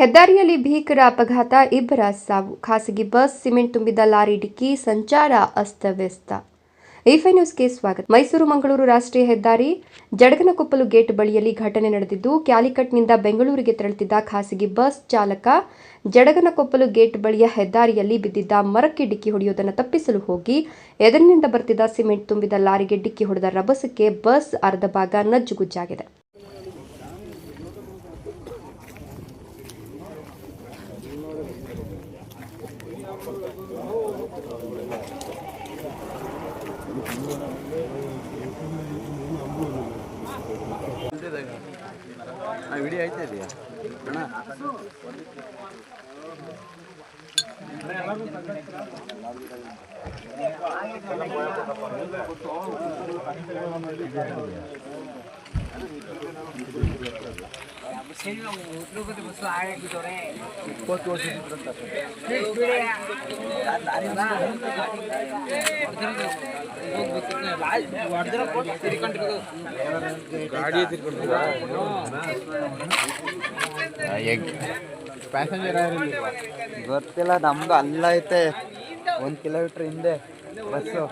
ಹೆದ್ದಾರಿಯಲ್ಲಿ ಭೀಕರ ಅಪಘಾತ, ಇಬ್ಬರ ಸಾವು. ಖಾಸಗಿ ಬಸ್, ಸಿಮೆಂಟ್ ತುಂಬಿದ ಲಾರಿ ಡಿಕ್ಕಿ, ಸಂಚಾರ ಅಸ್ತವ್ಯಸ್ತ. ಈಫೈ ನ್ಯೂಸ್ಗೆ ಸ್ವಾಗತ. ಮೈಸೂರು ಮಂಗಳೂರು ರಾಷ್ಟ್ರೀಯ ಹೆದ್ದಾರಿ ಜಡಗನಕೊಪ್ಪಲು ಗೇಟ್ ಬಳಿಯಲ್ಲಿ ಘಟನೆ ನಡೆದಿದ್ದು, ಕ್ಯಾಲಿಕಟ್ನಿಂದ ಬೆಂಗಳೂರಿಗೆ ತೆರಳುತ್ತಿದ್ದ ಖಾಸಗಿ ಬಸ್ ಚಾಲಕ ಜಡಗನಕೊಪ್ಪಲು ಗೇಟ್ ಬಳಿಯ ಹೆದ್ದಾರಿಯಲ್ಲಿ ಬಿದ್ದಿದ್ದ ಮರಕ್ಕೆ ಡಿಕ್ಕಿ ಹೊಡೆಯುವುದನ್ನು ತಪ್ಪಿಸಲು ಹೋಗಿ, ಎದುರಿನಿಂದ ಬರ್ತಿದ್ದ ಸಿಮೆಂಟ್ ತುಂಬಿದ ಲಾರಿಗೆ ಡಿಕ್ಕಿ ಹೊಡೆದ ರಭಸಕ್ಕೆ ಬಸ್ ಅರ್ಧ ಭಾಗ ನಜ್ಜುಗುಜ್ಜಾಗಿದೆ. ವಿಡಿಯೋ ಐತೆ ಇದೆಯಾ ಅಣ್ಣ ಇಪ್ಪತ್ತು ವರ್ಷ ಗಾಡಿ ಪ್ಯಾಸೆಂಜರ್ ಗೊತ್ತಿಲ್ಲ ನಮ್ದು ಅಲ್ಲ ಐತೆ ಒಂದು ಕಿಲೋಮೀಟ್ರ್ ಹಿಂದೆ ಬಸ್ಸು